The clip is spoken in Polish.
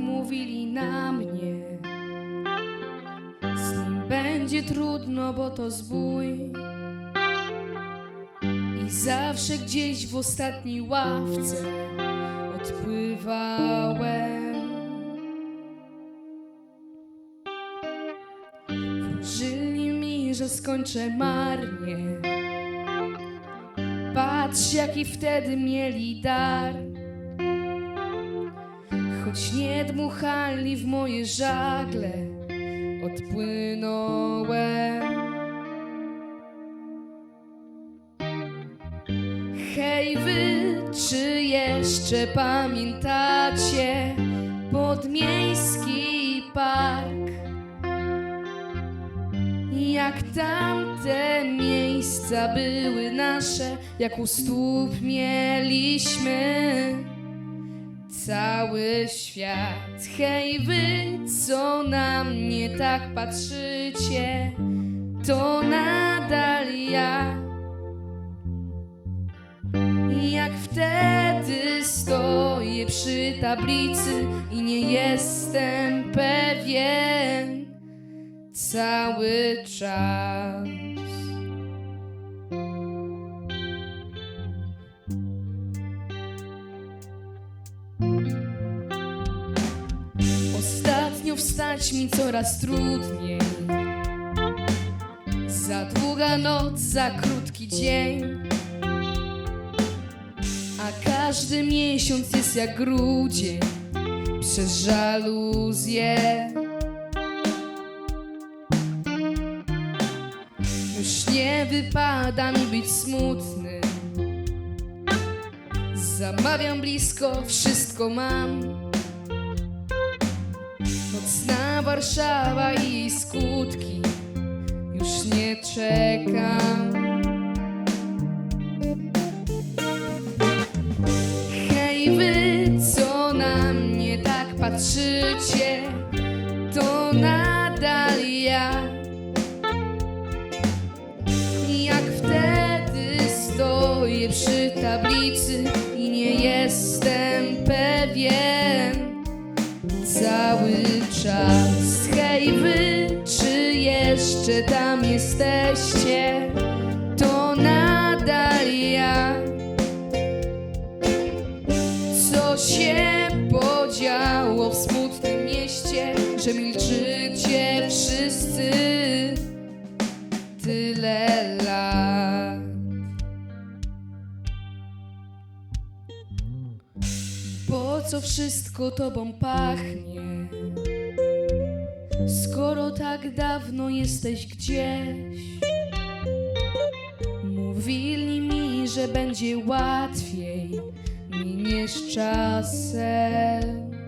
mówili na mnie. Z nim będzie trudno, bo to zbój. I zawsze gdzieś w ostatniej ławce odpływałem. Wróżyli mi, że skończę marnie. Patrz, jaki wtedy mieli dar. Choć nie dmuchali w moje żagle, odpłynąłem. Hej wy, czy jeszcze pamiętacie podmiejski park? Jak tamte miejsca były nasze, jak u stóp mieliśmy cały świat. Hej wy, co na mnie tak patrzycie, to nadal ja. Jak wtedy stoję przy tablicy i nie jestem pewien cały czas. Wstać mi coraz trudniej. Za długa noc, za krótki dzień. A każdy miesiąc jest jak grudzień przez żaluzję. Już nie wypada mi być smutny. Zamawiam blisko, wszystko mam. Warszawa i skutki. Już nie czekam. Hej wy, co na mnie tak patrzycie, to nadal ja. Jak wtedy stoję przy tablicy i nie jestem pewien cały jeszcze tam jesteście, to nadal ja. Co się podziało w smutnym mieście, że milczycie wszyscy tyle lat? Po co wszystko tobą pachnie? Skoro tak dawno jesteś gdzieś, mówili mi, że będzie łatwiej, miniesz czasem.